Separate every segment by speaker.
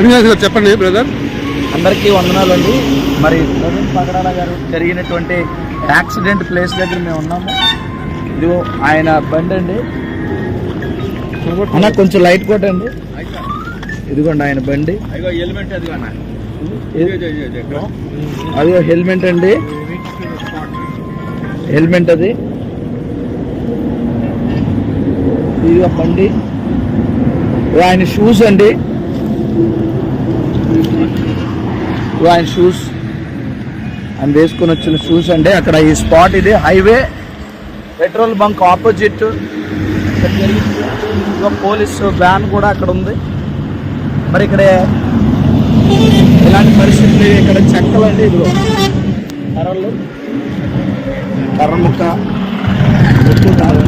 Speaker 1: అనివాస్ గారు చెప్పండి బ్రదర్
Speaker 2: అందరికీ వందనాలండి. మరి ప్రవీణ్ పగడాల గారు జరిగినటువంటి యాక్సిడెంట్ ప్లేస్ దగ్గర మేము ఉన్నాము. ఇది ఆయన బండి అండి. అన్న కొంచెం లైట్ కొట్టండి. ఇదిగోండి ఆయన బండి.
Speaker 1: హెల్మెట్ అది
Speaker 2: అది హెల్మెట్ అండి. హెల్మెట్ అది. ఇది బండి. ఆయన షూస్ అండి. ఆయన షూస్ ఆయన వేసుకొని వచ్చిన షూస్ అండి. అక్కడ ఈ స్పాట్ ఇది. Highway petrol bunk opposite police van కూడా అక్కడ ఉంది. మరి ఇక్కడ ఇలాంటి పరిస్థితులు ఇక్కడ చెక్కలండి ఇదిగో. కర్రలు. కర్ర ముక్క ఎక్కువ కాదు.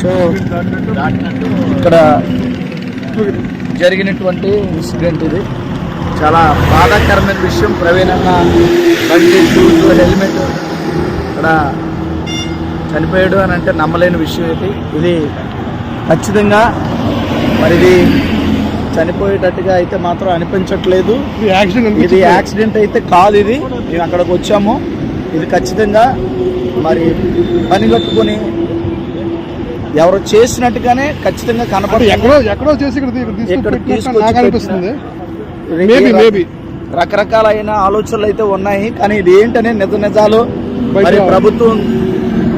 Speaker 2: సో ఇక్కడ జరిగినటువంటి ఇన్సిడెంట్ ఇది. చాలా బాధాకరమైన విషయం. ప్రవీణ్ అన్న బండి షూస్ హెల్మెట్ ఇక్కడ చనిపోయాడు అని అంటే నమ్మలేని విషయం ఇది. ఇది ఖచ్చితంగా మరి ఇది చనిపోయేటట్టుగా అయితే మాత్రం అనిపించట్లేదు.
Speaker 1: ఇది యాక్సిడెంట్
Speaker 2: అయితే కాదు ఇది. మేము అక్కడికి వచ్చాము. ఇది ఖచ్చితంగా మరి పని కట్టుకొని ఎవరు చేసినట్టుగానే ఖచ్చితంగా
Speaker 1: అంటే
Speaker 2: కనపడి
Speaker 1: ఎక్కడో ఎక్కడో చేసి ఇక్కడ తీసుకొచ్చి మేబీ మేబీ
Speaker 2: రకరకాలైన ఆలోచనలు అయితే ఉన్నాయి కానీ ఇది ఏంటనే నిజ నిజాలు. మరి. ప్రభుత్వం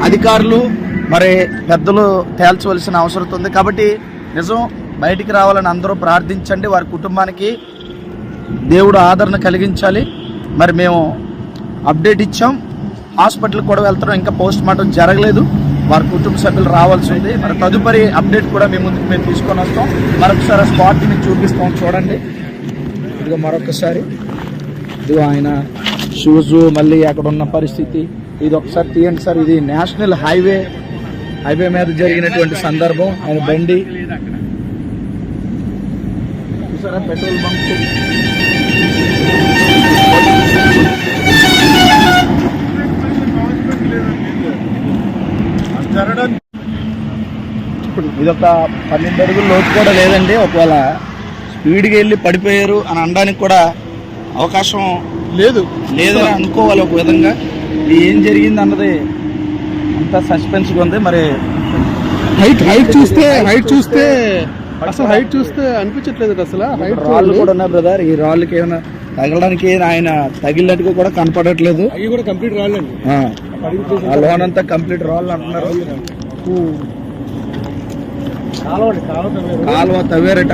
Speaker 2: అధికారులు మరి పెద్దలు తేల్చవలసిన అవసరం ఉంది. కాబట్టి నిజం బయటికి రావాలని అందరూ ప్రార్థించండి. వారి కుటుంబానికి దేవుడు ఆదరణ కలిగించాలి. మరి మేము అప్డేట్ ఇచ్చాం. హాస్పిటల్కి కూడా వెళ్తున్నాం. ఇంకా పోస్ట్ మార్టం జరగలేదు. వారి కుటుంబ సభ్యులు రావాల్సి ఉంది. మరి తదుపరి అప్డేట్ కూడా మేము ముందుకు మేము తీసుకొని వస్తాం. మరొకసారి ఆ స్పాట్ మీకు చూపిస్తాం. చూడండి. ఇదిగో మరొకసారి. ఇదిగో ఆయన షూస్ మళ్ళీ అక్కడ ఉన్న పరిస్థితి. ఇది ఒకసారి తీయండి సార్. ఇది నేషనల్ హైవే హైవే మీద జరిగినటువంటి సందర్భం. ఆయన బండి. చూసారా? Petrol bunk. ఇది ఒక పన్నెండు అడుగుల లోతు కూడా లేదండి. ఒకవేళ స్పీడ్గా వెళ్ళి పడిపోయారు అని అనడానికి కూడా అవకాశం
Speaker 1: లేదు.
Speaker 2: లేదని అనుకోవాలి ఒక విధంగా? ఇది ఏం జరిగింది అన్నది అంతా సస్పెన్స్గా ఉంది. మరి
Speaker 1: హైట్ హైట్ చూస్తే హైట్ చూస్తే అసలు హైట్ చూస్తే అనిపించట్లేదు అసలు. హైట్
Speaker 2: రాళ్ళు కూడా ఉన్నాయి బ్రదర్. ఈ రాళ్ళకి ఏమైనా తగలడానికి ఆయన తగిలినట్టుగా కూడా కనపడట్లేదు.
Speaker 1: అవి కూడా కంప్లీట్ రాలండి
Speaker 2: ఆ, లోన్ అంతా కంప్లీట్ రాళ్ళు అంటున్నారు. కాలువ తవ్వారట.